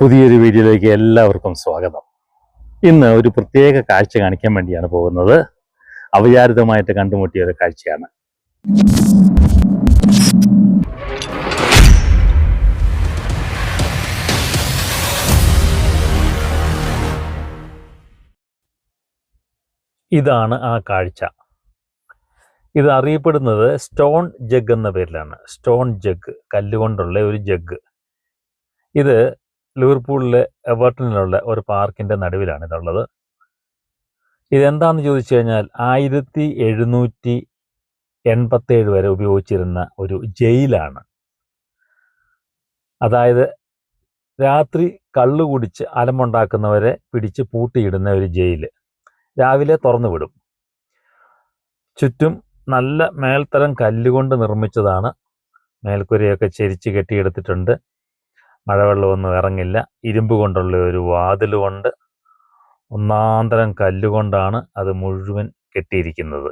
പുതിയൊരു വീഡിയോയിലേക്ക് എല്ലാവർക്കും സ്വാഗതം. ഇന്ന് ഒരു പ്രത്യേക കാഴ്ച കാണിക്കാൻ വേണ്ടിയാണ് പോകുന്നത്. അവിചാരിതമായിട്ട് കണ്ടുമുട്ടിയ ഒരു കാഴ്ചയാണ്. ഇതാണ് ആ കാഴ്ച. ഇത് അറിയപ്പെടുന്നത് സ്റ്റോൺ ജഗ് എന്ന പേരിലാണ്. സ്റ്റോൺ ജഗ് കല്ലുകൊണ്ടുള്ള ഒരു ജഗ്. ഇത് ലിവർപൂളിലെ എവർട്ടണിലുള്ള ഒരു പാർക്കിന്റെ നടുവിലാണ് ഇതുള്ളത് ഇതെന്താണെന്ന് ചോദിച്ചു കഴിഞ്ഞാൽ ആയിരത്തി എഴുന്നൂറ്റി എൺപത്തേഴ് വരെ ഉപയോഗിച്ചിരുന്ന ഒരു ജയിലാണ്. അതായത് രാത്രി കള്ളു കുടിച്ച് അലമുണ്ടാക്കുന്നവരെ പിടിച്ച് പൂട്ടിയിടുന്ന ഒരു ജയിൽ രാവിലെ തുറന്നു വിടും. ചുറ്റും നല്ല മേൽത്തരം കല്ലുകൊണ്ട് നിർമ്മിച്ചതാണ്. മേൽക്കുരയൊക്കെ ചെരിച്ച് കെട്ടിയെടുത്തിട്ടുണ്ട്. മഴവെള്ളമൊന്നും ഇറങ്ങില്ല. ഇരുമ്പ് കൊണ്ടുള്ള ഒരു വാതിലുകൊണ്ട് ഒന്നാന്തരം കല്ലുകൊണ്ടാണ് അത് മുഴുവൻ കെട്ടിയിരിക്കുന്നത്.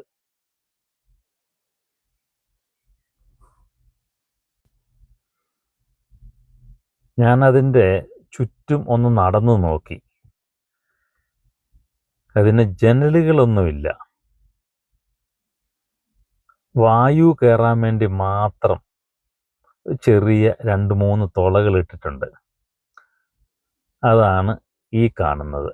ഞാനതിന്റെ ചുറ്റും ഒന്ന് നടന്നു നോക്കി. അതിന് ജനലുകളൊന്നുമില്ല. വായു കയറാൻ വേണ്ടി മാത്രം ചെറിയ രണ്ട് മൂന്ന് തുളകൾ ഇട്ടിട്ടുണ്ട്. അതാണ് ഈ കാണുന്നത്.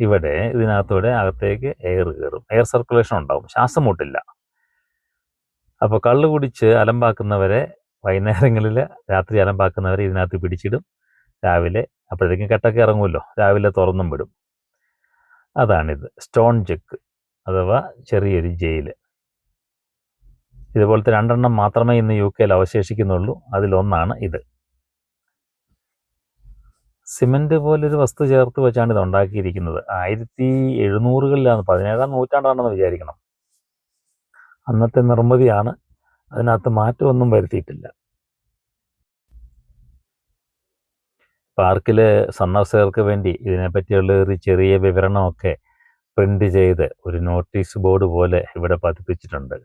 ഇവിടെ ഇതിനകത്തൂടെ അകത്തേക്ക് എയർ കയറും എയർ സർക്കുലേഷൻ ഉണ്ടാവും. ശ്വാസം മുട്ടില്ല. അപ്പോൾ കള്ള് കുടിച്ച് അലമ്പാക്കുന്നവരെ വൈകുന്നേരങ്ങളിൽ രാത്രി അലമ്പാക്കുന്നവരെ ഇതിനകത്ത് പിടിച്ചിടും. രാവിലെ അപ്പോഴത്തേക്കും കെട്ടൊക്കെ ഇറങ്ങുമല്ലോ. രാവിലെ തുറന്നും വിടും. അതാണിത്. സ്റ്റോൺ ചെക്ക് അഥവാ ചെറിയൊരു ജയിൽ. ഇതുപോലത്തെ രണ്ടെണ്ണം മാത്രമേ ഇന്ന് യു കെയിൽ അവശേഷിക്കുന്നുള്ളൂ. അതിലൊന്നാണ് ഇത്. സിമന്റ് പോലൊരു വസ്തു ചേർത്ത് വെച്ചാണ് ഇത് ഉണ്ടാക്കിയിരിക്കുന്നത്. ആയിരത്തി എഴുന്നൂറുകളിലാണ് പതിനേഴാം നൂറ്റാണ്ടാണെന്ന് വിചാരിക്കണം. അന്നത്തെ നിർമ്മിതിയാണ്. അതിനകത്ത് മാറ്റമൊന്നും വരുത്തിയിട്ടില്ല. പാർക്കിലെ സന്ദർശകർക്ക് വേണ്ടി ഇതിനെപ്പറ്റിയുള്ള ഒരു ചെറിയ വിവരണമൊക്കെ പ്രിന്റ് ചെയ്ത് ഒരു നോട്ടീസ് ബോർഡ് പോലെ ഇവിടെ പതിപ്പിച്ചിട്ടുണ്ട്.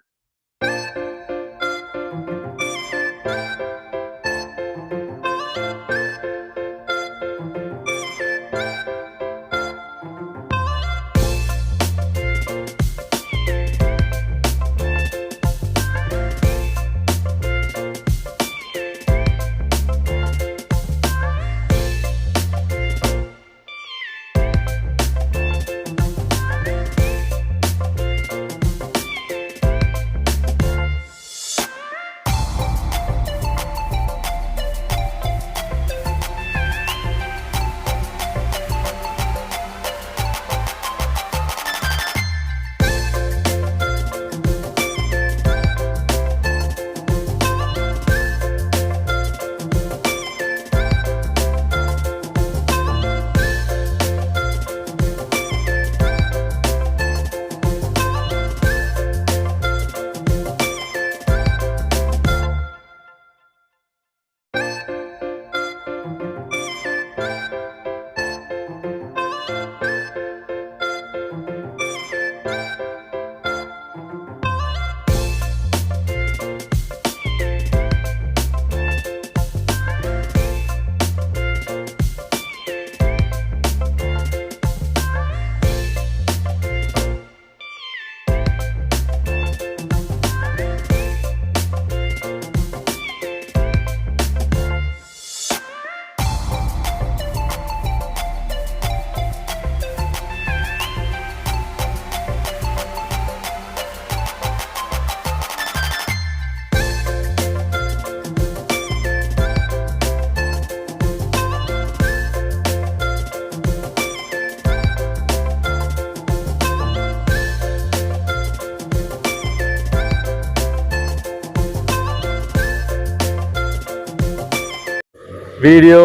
വീഡിയോ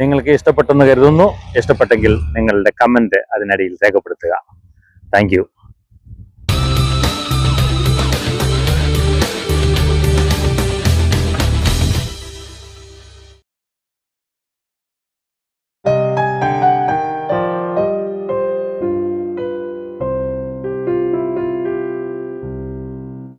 നിങ്ങൾക്ക് ഇഷ്ടപ്പെട്ടെന്ന് കരുതുന്നു. ഇഷ്ടപ്പെട്ടെങ്കിൽ നിങ്ങളുടെ കമന്റ് അതിനിടയിൽ രേഖപ്പെടുത്തുക. താങ്ക്